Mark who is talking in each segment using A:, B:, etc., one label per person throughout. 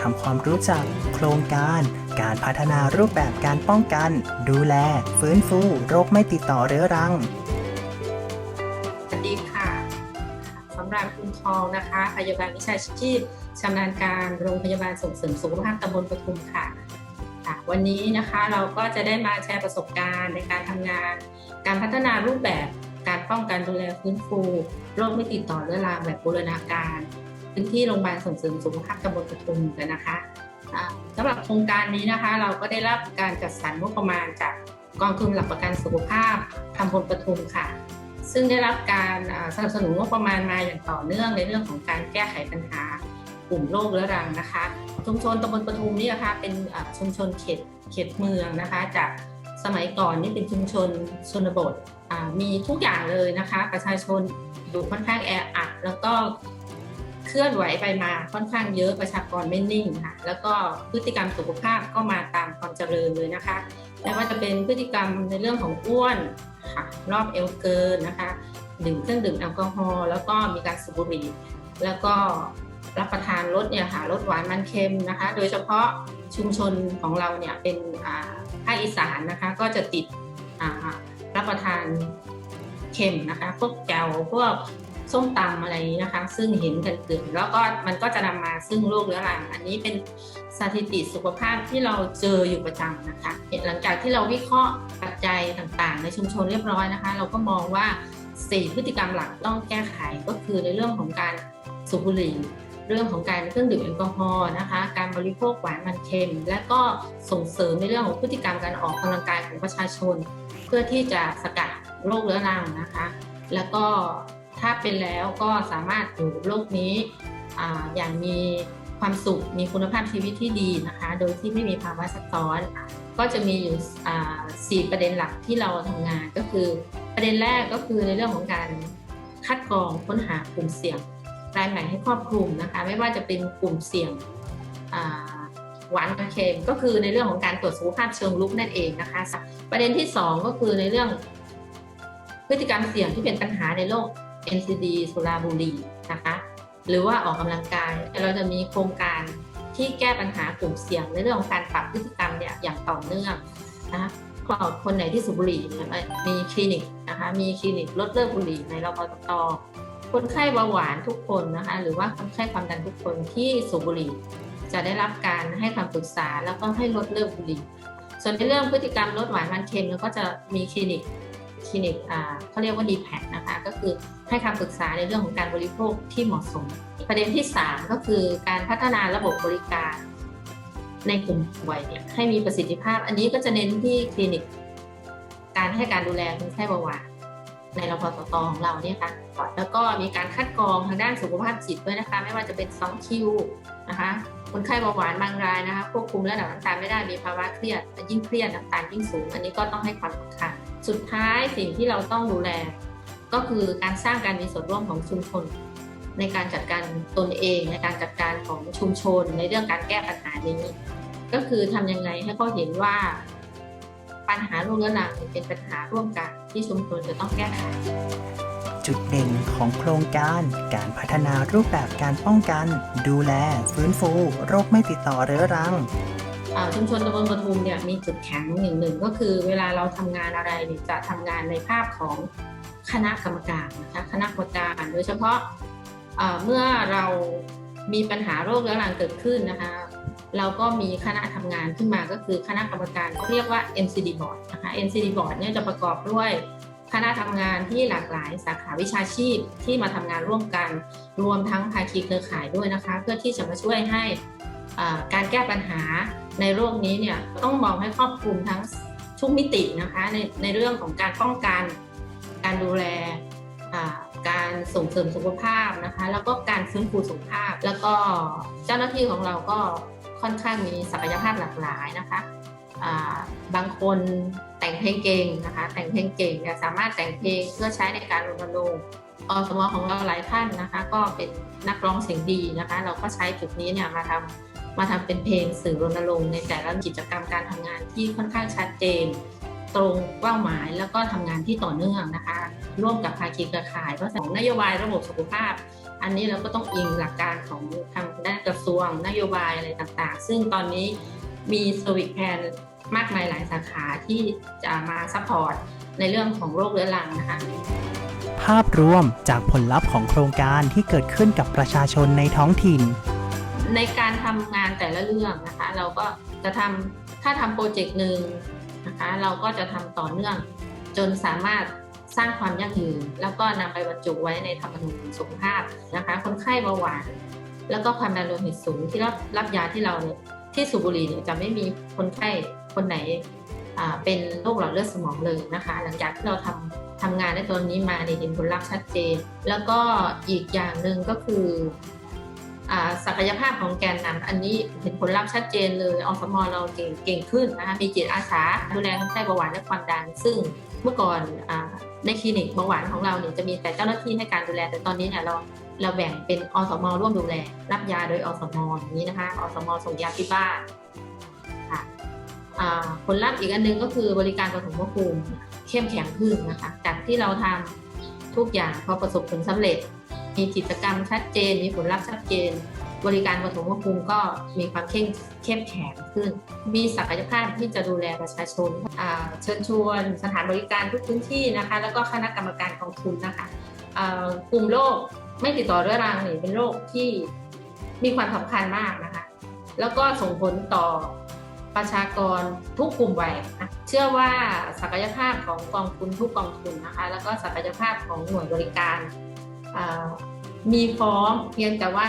A: ทำความรู้จัก โครงการ การพัฒนารูปแบบการป้องกัน ดูแล ฟื้นฟู โรคไม่ติดต่อเรื้อรัง
B: สวัสดีค่ะสำหรับคุณทองนะคะ พยาบาลวิชาชีพชำนาญการโรงพยาบาลส่งเสริมสุขภาพตำบลปทุมค่ะค่ะ วันนี้นะคะเราก็จะได้มาแชร์ประสบการณ์ในการทำงาน การพัฒนารูปแบบการป้องกันดูแลฟื้นฟู โรคไม่ติดต่อเรื้อรังแบบบูรณาการ นที่โรงพยาบาลส่งเสริมสุขภาพตำบลปทุมกันนะคะสำหรับโครงการนี้นะคะ เราก็ได้รับการจัดสรรงบประมาณจากกองทุนหลักประกันสุขภาพตำบลปทุมค่ะ ซึ่งได้รับการสนับสนุนงบประมาณมาอย่างต่อเนื่องในเรื่องของการแก้ไขปัญหากลุ่มโรคเรื้อรังนะคะ ชุมชนตำบลปทุมนี่นะคะเป็นชุมชนเขตเขตเมืองนะคะ จากสมัยก่อนนี่เป็นชุมชนชนบทมีทุกอย่างเลยนะคะ ประชาชนอยู่ค่อนข้างแออัดแล้วก็ เคลื่อนไหวไปมาค่อนข้างเยอะประชากรไม่นิ่งค่ะแล้วก็พฤติกรรมสุขภาพก็มาตามความเจริญเลยนะคะไม่ว่าจะเป็นพฤติกรรมในเรื่องของอ้วนค่ะรอบเอวเกินนะคะดื่มเครื่องดื่มแอลกอฮอล์แล้วก็มีการสูบบุหรี่แล้วก็รับประทานรสเนี่ยค่ะรสหวานมันเค็มนะคะ โดยเฉพาะชุมชนของเราเนี่ยเป็นอ่าภาคอีสานนะคะก็จะติดอ่ารับประทานเค็มนะคะ พวกแกวพวก ส้มตำอะไรนี้นะคะ ซึ่งเห็นกันเกิดแล้วก็มันก็จะนำมาซึ่งโรคเรื้อรังอันนี้เป็นสถิติสุขภาพที่เราเจออยู่ประจำนะคะหลังจากที่เราวิเคราะห์ปัจจัยต่างๆ ในชุมชนเรียบร้อยนะคะ เราก็มองว่า 4 พฤติกรรมหลักต้องแก้ไขก็คือในเรื่องของการสูบบุหรี่เรื่องของการเครื่องดื่มแอลกอฮอล์นะคะ การบริโภคหวานมันเค็ม และก็ส่งเสริมในเรื่องของพฤติกรรมการออกกำลังกายของประชาชน เพื่อที่จะสกัดโรคเรื้อรังนะคะ แล้วก็ ถ้าเป็นแล้วก็สามารถอยู่โรคนี้ออย่างมีความสุข มีคุณภาพชีวิตที่ดีนะคะ โดยที่ไม่มีภาวะซับซ้อน ก็จะมีอยู่อ่าสี่ประเด็นหลักที่เราทำงานก็คือ ประเด็นแรกก็คือในเรื่องของการคัดกรองค้นหากลุ่มเสี่ยงรายใหม่ให้ครอบคลุมนะคะ ไม่ว่าจะเป็นกลุ่มเสี่ยงหวานกับเค็มก็คือในเรื่องของการตรวจสุขภาพเชิงลุกนั่นเองนะคะ ประเด็นที่สองก็คือในเรื่องพฤติกรรมเสี่ยงที่เป็นปัญหาในโลก NCD สุราบุหรีนะคะ หรือว่าออกกำลังกาย เราจะมีโครงการที่แก้ปัญหากลุ่มเสี่ยงในเรื่องของการปรับพฤติกรรมเนี่ยอย่างต่อเนื่องนะคะก็คนไหนที่สูบบุหรี่มีคลินิกนะคะ มีคลินิกลดเลิกบุหรี่ในรพตตคนไข้เบาหวานทุกคนนะคะ หรือว่าคนไข้ความดันทุกคนที่สูบบุหรี่ จะได้รับการให้คำปรึกษาแล้วก็ให้ลดเลิกบุหรี่ ส่วนในเรื่องพฤติกรรมลดหวานมันเค็มเราก็จะมีคลินิก คลินิกเขาเรียกว่า d p a c นะคะก็คือให้คำปรึกษาในเรื่องของการบริโภคที่เหมาะสม ประเด็นที่ 3 ก็คือการพัฒนาระบบบริการในกลุ่มป่วยเนี่ยให้มีประสิทธิภาพ อันนี้ก็จะเน้นที่คลินิก การให้การดูแลคนไข้เบาหวานในรพตตของเราเนี่ยค่ะแล้วก็มีการคัดกรองทางด้านสุขภาพจิตด้วยนะคะ ไม่ว่าจะเป็น2คิวนะคะคนไข้เบาหวานบางรายนะคะควบคุมระดับน้ำตาลไม่ได้มีภาวะเครียดยิ่งเครียดน้ำตาลยิ่งสูง อันนี้ก็ต้องให้ความสำคัญ สุดท้ายสิ่งที่เราต้องดูแล ก็คือการสร้างการมีส่วนร่วมของชุมชน ในการจัดการตนเอง ในการจัดการของชุมชน ในเรื่องการแก้ปัญหานี้ ก็คือทำยังไงให้เขาเห็นว่า ปัญหาโรคเรื้อรังเป็นปัญหาร่วมกันที่ชุมชนจะต้องแก้ไข
A: จุดเด่นของโครงการการพัฒนารูปแบบการป้องกัน ดูแล ฟื้นฟู โรคไม่ติดต่อเรื้อรัง
B: ชุมชนตำบลปทุมเนี่ยมีจุดแข็งหนึ่งหนึ่งก็คือเวลาเราทำงานอะไรเนี่ยจะทำงานในภาพของคณะกรรมการนะคะคณะกรรมการโดยเฉพาะเมื่อเรามีปัญหาโรคเรื้อรังเกิดขึ้นนะคะเราก็มีคณะทำงานขึ้นมาก็คือคณะกรรมการเขาเรียกว่า NCD Board นะคะ NCD Board เนี่ยจะประกอบด้วยคณะทำงานที่หลากหลายสาขาวิชาชีพที่มาทำงานร่วมกัน รวมทั้งภาคีเครือข่ายด้วยนะคะ เพื่อที่จะมาช่วยให้ การแก้ปัญหาในโรคนี้เนี่ยต้องมองให้ครอบคลุมทั้งทุกมิตินะคะในในเรื่องของการป้องกัน การดูแลการส่งเสริมสุขภาพนะคะ แล้วก็การฟื้นฟูสุขภาพ แล้วก็เจ้าหน้าที่ของเราก็ค่อนข้างมีศักยภาพหลากหลายนะคะบางคนแต่งเพลงเก่งนะคะ แต่งเพลงเก่งเนี่ยสามารถแต่งเพลงเพื่อใช้ในการรณรงค์อสมของเราหลายท่านนะคะ ก็เป็นนักร้องเสียงดีนะคะ เราก็ใช้จุดนี้เนี่ยมาทำ มาทำเป็นเพลงสื่อรณรงค์ในแต่ละกิจกรรมการทำงานที่ค่อนข้างชัดเจน ตรงเป้าหมายแล้วก็ทำงานที่ต่อเนื่องนะคะ ร่วมกับภาคีเครือข่ายเพราะของนโยบายระบบสุขภาพ อันนี้เราก็ต้องอิงหลักการของทางด้านกระทรวงนโยบายอะไรต่างๆ ซึ่งตอนนี้มีสวิตแพนมากมายหลายสาขาที่จะมาซัพพอร์ตในเรื่องของโรคเรื้อรังนะคะ
A: ภาพรวมจากผลลัพธ์ของโครงการที่เกิดขึ้นกับประชาชนในท้องถิ่น
B: ในการทำงานแต่ละเรื่องนะคะ เราก็จะทำถ้าทำโปรเจกต์หนึ่งนะคะ เราก็จะทำต่อเนื่อง จนสามารถสร้างความยั่งยืน แล้วก็นำไปบรรจุไว้ในธรรมนูญสุขภาพนะคะ คนไข้เบาหวานแล้วก็ความดันโลหิตสูงที่รับรับยาที่เราเนี่ยที่สูบบุหรี่เนี่ยจะไม่มีคนไข้คนไหนเป็นโรคหลอดเลือดสมองเลยนะคะ หลังจากที่เราทำทำงานในตัวนี้มาเนี่ยเห็นผลลัพธ์ชัดเจน แล้วก็อีกอย่างหนึ่งก็คือ ศักยภาพของแกนนำอันนี้เห็นผลลัพธ์ชัดเจนเลยอสมเราเก่งเก่งขึ้นนะคะมีจิตอาสาดูแลคนไข้เบาหวานและความดัน ซึ่งเมื่อก่อนอในคลินิกเบาหวานของเราเนี่ยจะมีแต่เจ้าหน้าที่ให้การดูแล แต่ตอนนี้เนี่ยเราเราแบ่งเป็นอสมร่วมดูแล รับยาโดยอสมอย่างนี้นะคะอสมส่งยาที่บ้านค่ะผลลัพธ์อีกอันหนึงก็คือบริการปฐมภูมิเข้มแข็งขึ้นนะคะจากที่เราทำทุกอย่างพอประสบผลสำเร็จ มีกิจกรรมชัดเจน มีผลลัพธ์ชัดเจน บริการปฐมภูมิก็มีความเข้มเข้มแข็งขึ้น มีศักยภาพที่จะดูแลประชาชนเชิญชวนสถานบริการทุกพื้นที่นะคะ แล้วก็คณะกรรมการกองทุนนะคะกลุ่มโรคไม่ติดต่อเรื้อรังนี่เป็นโรคที่มีความสำคัญมากนะคะ แล้วก็ส่งผลต่อประชากรทุกกลุ่มวัยนะเชื่อว่าศักยภาพของกองทุนทุกกองทุนนะคะ แล้วก็ศักยภาพของหน่วยบริการ มีพร้อมเพียงแต่ว่า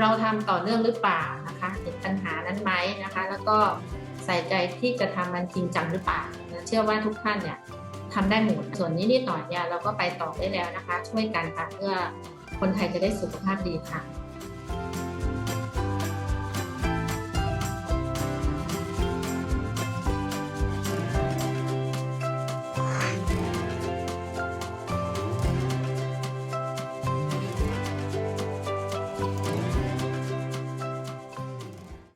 B: เราทำต่อเนื่องหรือเปล่านะคะเห็นปัญหานั้นไหมนะคะ แล้วก็ใส่ใจที่จะทำมันจริงจังหรือเปล่าเชื่อว่าทุกท่านเนี่ยทำได้หมดส่วนนี้นิดหน่อยเนี่ยเราก็ไปต่อได้แล้วนะคะ ช่วยกันค่ะเพื่อคนไทยจะได้สุขภาพดีค่ะ